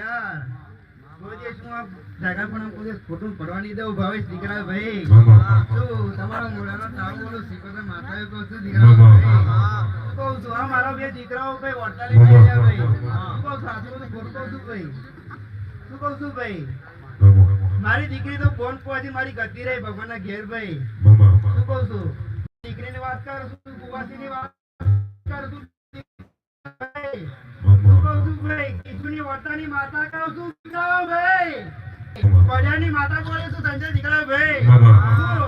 હું આ જાગા પણ આમ કોઈ ખોટું પડવા દઉં ભાવેશ દીકરા ભાઈ શું તમારા મોઢાનો તાવ બોલો શીખો માતાએ કહું છું દીકરા ભાઈ શું કહું છું આ મારા બે દીકરાઓ ભાઈ? વડતાલી ભાઈ ભાઈ શું કહું સાચું ખોટું કહું છું ભાઈ? શું કહું છું ભાઈ? મારી દીકરી તો ફોન પહોંચી મારી ગતિ રહી ભગવાનના ઘેર ભાઈ. શું કહું છું? દીકરીની વાત કરું છું કુવાસીની વાત કરું છું? કીચુની માતા કહું છું દીકરાઓ ભાઈ. પડ્યાની માતા બોલે છું સંજય દીકરા ભાઈ. બાબા. શું?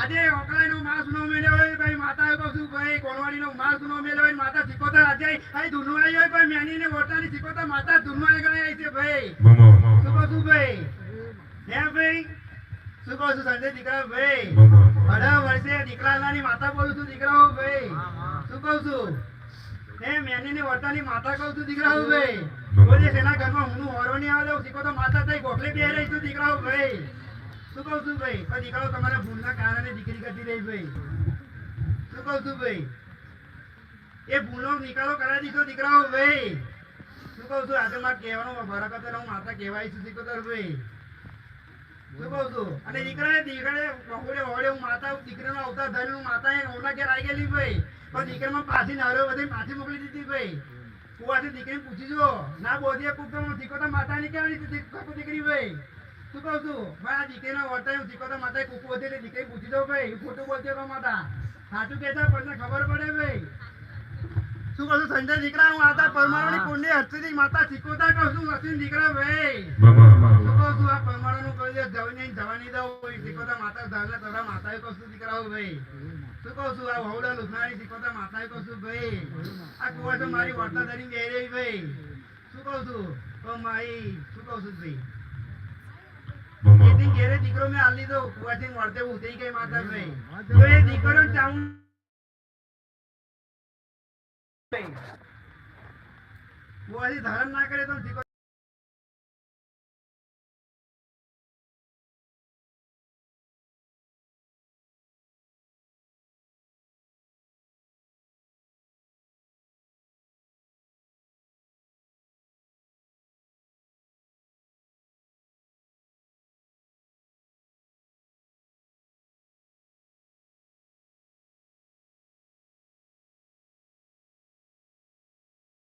આજે ઓકળાઈનો માસ નો મેલ્યો હોય ભાઈ માતા કહું છું ભાઈ કોણવાડીનો માસ નો મેલ્યો હોય માતા સિકોતર આજે અહીં ધૂનમાં હોય ભાઈ મેનીને વર્તાની સિકોતર માતા ધૂનમાં આગળ છે ભાઈ. શું કહું છું ભાઈ? હે ભાઈ? શું કહું છું સંજય દીકરા ભાઈ. અઢાર વર્ષે દીકરાની માતા બોલું છું દીકરાઓ ભાઈ. શું કહું છું? હે મેનીની વર્તાની માતા કહું છું દીકરાઓ ભાઈ. બોલે તેના શીખો કહું છું, ભાઈ? મારે ભરક હું માતા કહેવાય છું દીકરો ભાઈ. શું કહું છું? અને દીકરાએ દીકરાએ બપોરે હોળે હું માતા દીકરાનો હું માતા આવી ગયેલી, ભાઈ. પણ દીકરામાં પાછી નાર્યો બધી પાછી મોકલી દીધી, ભાઈ. કુવાથી દીકરી પૂછી જો ના બોધીએ કુક તો દીકો તો માતા ની કેવાની હતી દીકો દીકરી ભાઈ? શું કહું છું? ભાઈ, આ દીકરીનો વર્તાય હું દીકો તો માતા કુકુ બોધી દીકરી પૂછી દો ભાઈ. ખોટું બોલતી તો માતા. સાચું કહેતા પણ ખબર પડે છું સંજય દીકરા હું આતા પરમાણુની પુણ્ય હસ્તીથી માતા શીખવતા કહું છું હસ્તી દીકરા ભાઈ. શું કહું છું આ પરમાણુનું કહી દે જવાની જવાની દઉં. શીખવતા માતા ધારના તોડા માતાએ કહું છું દીકરાઓ ભાઈ. શું કહું છું આ વહુડા લુખનારી શીખવતા માતાએ કહું છું ભાઈ. આ કુવા તો મારી વર્તા ધરી બે રહી ભાઈ. શું કહું છું? તો મારી શું કહું છું ભાઈ? ઘેરે દીકરો મેં આલી લીધો કુવાથી વર્તે ઉતરી ગઈ માતા ભાઈ. તો એ દીકરો ચાવું કુવાથી ધારણ ના કરે તો